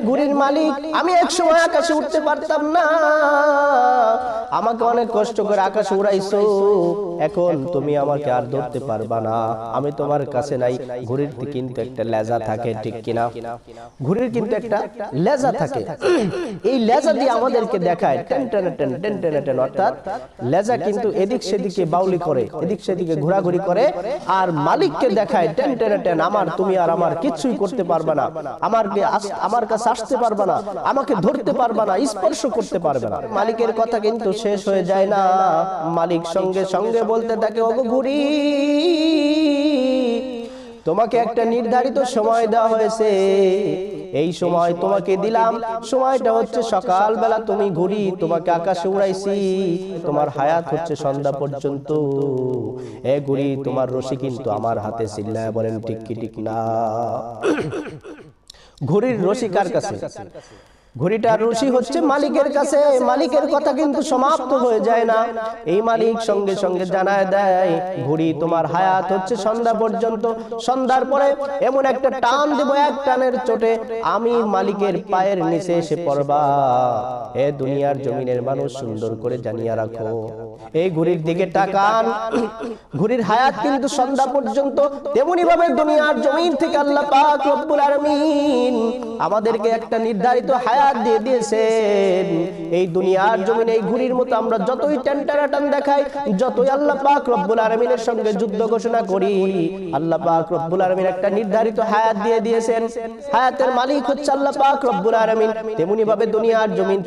ঘুড়ির মালিক, আমি এক সময় আকাশে উঠতে পারতাম না। আমাকে অনেক কষ্ট করে আকাশে উড়াইছো। এখন তুমি আমাকে আর ধরতে পারবা না। আমি তোমার কাছে নাই। ঘুড়ির কিন্তু একটা লেজা থাকে, ঠিক কিনা? ঘুড়ির কিন্তু একটা লেজা থাকে। এই লেজা দিয়ে আমাদেরকে দেখায়, ten ten ten ten ten ten অর্থাৎ লেজা কিন্তু এদিক সেদিকে বাউলি করে, এদিক সেদিকে ঘোরাঘুরি করে আর মালিককে দেখায়, টেন টেন টেন, আমার, তুমি আর আমার কিছুই করতে পারবে না। আমারকে আস- আমার কাছে আসতে পারবে না, আমাকে ধরতে পারবে না, স্পর্শ করতে পারবে না। মালিকের কথা কিন্তু শেষ হয়ে যায় না। মালিক সঙ্গে সঙ্গে বলতে থাকে, ওগো ঘুরি তোমাকে একটা নির্ধারিত সময় দেওয়া হয়েছে। এই সময় তোমাকে দিলাম। সময়টা হচ্ছে সকালবেলা, তুমি ঘুরি, তোমাকে আকাশে উড়াইছি। তোমার হায়াত হচ্ছে সন্ধ্যা পর্যন্ত। এ ঘুরি, তোমার রশি কিন্তু আমার হাতে চিল্লায় বলেন, ঠিক কি, ঠিক না? ঘুড়ির রশি কার কাছে। ঘড়িটার রশি হচ্ছে মালিকের কাছে। মালিকের কথা কিন্তু সমাপ্ত হয়ে যায় না। এই মালিক সঙ্গে সঙ্গে জানায় দেয় ঘড়ি তোমার হায়াত হচ্ছে সন্ধ্যা পর্যন্ত। সন্ধ্যার পরে এমন একটা টান দেব এক টানের চোটে। আমি মালিকের পায়ের নিচে এসে পড়বা। এ দুনিয়ার জমিনের মানুষ সুন্দর করে জানিয়ে রাখো। এই ঘড়ির দিকে টাকান ঘড়ির হায়াত কিন্তু সন্ধ্যা পর্যন্ত। তেমনি ভাবে দুনিয়ার জমিন থেকে আল্লাহ পাক রব্বুল আলামিন আমাদেরকে একটা নির্ধারিত হায়াত দুনিয়ার জমিনে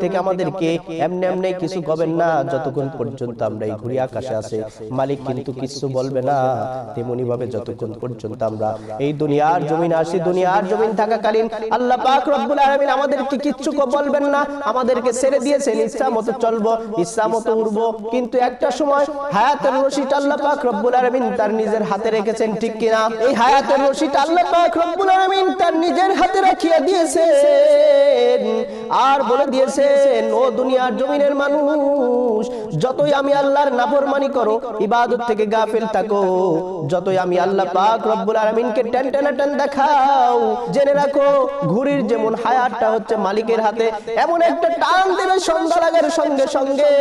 থেকে আমাদেরকে এমনি এমনি কিছু করবেন না, যতক্ষণ পর্যন্ত আমরা এই ঘুরি আকাশে আছে। মালিক কিন্তু কিছু বলবে না। তেমনি ভাবে যতক্ষণ পর্যন্ত আমরা এই দুনিয়ার জমিন আসি, দুনিয়ার জমিন থাকাকালীন আল্লাহ পাক রব্বুল আলামিন আমাদেরকে কিচ্ছু বলবেন না। আমাদেরকে ছেড়ে দিয়েছেন। ইচ্ছা মতো চলবো ইচ্ছা মতো উড়বো। কিন্তু একটা সময় হায়াতের রশিদ আল্লাহ পাক রব্বুল আলামিন তার নিজের হাতে রেখেছেন, ঠিক কিনা? এই হায়াতের রশিদ আল্লাহ পাক রব্বুল আলামিন তার নিজের হাতে রাখিয়া দিয়েছেন আর বলে দিয়েছেন, ও দুনিয়ার জমিনের মানুষ, যতই আমি আল্লাহর নাফরমানি করো, ইবাদত থেকে গাফিল থাকো। যতই আমি আল্লাহ পাক রব্বুল আলামিনকে টেন টেন টেন দেখাও, জেনে রাখো, ঘুড়ির যেমন হায়াতটা হচ্ছে মালিকের হাতে, এমন একটা টান দেবে সন্ধ্যা লাগার সঙ্গে সঙ্গে।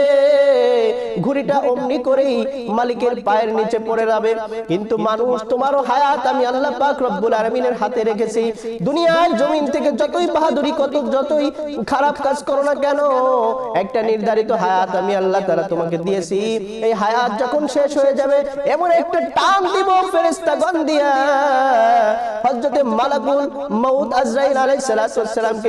ঘুড়িটা অমনি করেই মালিকের পায়ের নিচে পড়ে যাবে। কিন্তু মানুষ, তোমারও হায়াত আমি আল্লাহ পাক রব্বুল আলামিনের হাতে রেখেছি। দুনিয়ার জমিন থেকে যতই বাহাদুরি কত যতই খারাপ কাজ করো না কেন? একটা নির্ধারিত হায়াত আমি আল্লাহ তারা তোমাকে দিয়েছি। এই হায়াত যখন শেষ হয়ে যাবে, এমন একটা টান দিব ফেরেশতাগণ দিয়া। হজরতে মালাকুল মউত আজরাইল আলাইহিস সালাতু